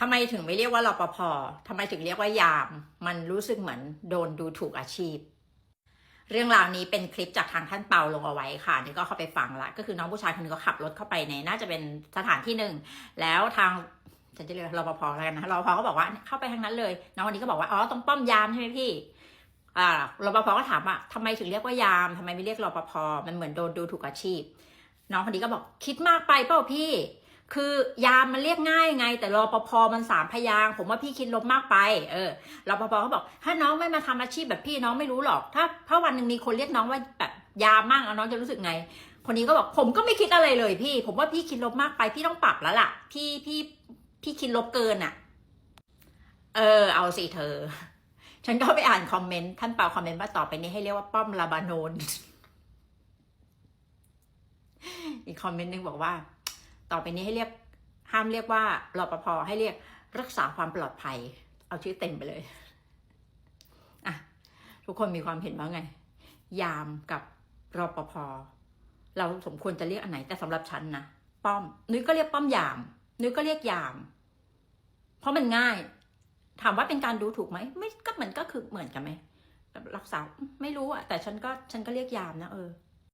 ทำไมถึงไม่เรียกว่ารปภทำไมถึงเรียกว่ายาม มันรู้สึกเหมือนโดนดูถูกอาชีพ เรื่องราวนี้เป็นคลิปจากทางท่านเปาลงเอาไว้ค่ะ นี่ก็เข้าไปฟังละ ก็คือน้องผู้ชายคนนึงก็ขับรถเข้าไปในน่าจะเป็นสถานที่หนึ่ง แล้วทางฉันจะเรียกรปภแล้วกันนะรปภก็บอกว่าเข้าไปทางนั้นเลย น้องคนนี้ก็บอกว่าอ๋อตรงป้อมยามใช่ไหมพี่อ่ารปภก็ถามว่าทำไมถึงเรียกว่ายามทำไมไม่เรียกรปภมันเหมือนโดนดูถูกอาชีพ น้องคนนี้ก็บอกคิดมากไปเปล่าพี่ คือยามมันเรียกง่ายไง แต่รอปภมันสามพยางผมว่าพี่คิดลบมากไป เออรอปภเขาบอก ถ้าน้องไม่มาทำอาชีพแบบพี่น้องไม่รู้หรอก ถ้าถ้าวันหนึ่งมีคนเรียกน้องว่าแบบยามมากน้องจะรู้สึกไง คนนี้ก็บอกผมก็ไม่คิดอะไรเลยพี่ ผมว่าพี่คิดลบมากไปพี่ต้องปรับแล้วล่ะ พี่พี่พี่คิดลบเกินอะ่ะ เออ เอาสิเธอ ฉันก็ไปอ่านคอมเมนต์ท่านเปล่าคอมเมนต์ว่าต่อไปนี้ให้เรียกว่าป้อมลาบานนอีกคอมเมนต์นึงบอกว่า ต่อไปนี้ให้เรียกห้ามเรียกว่ารปภให้เรียกรักษาความปลอดภัย เอาชื่อเต็มไปเลยอะทุกคนมีความเห็นว่าไง ยามกับรปภเราสมควรจะเรียกอันไหนแต่สำหรับฉันนะป้อมนุ้ยก็เรียกป้อมยาม นุ้ยก็เรียกยาม เพราะมันง่าย ถามว่าเป็นการดูถูกไหมไม่ก็เหมือนก็คือเหมือนกันไหมรักษาไม่รู้อะแต่ฉันก็ฉันก็เรียกยามนะเออ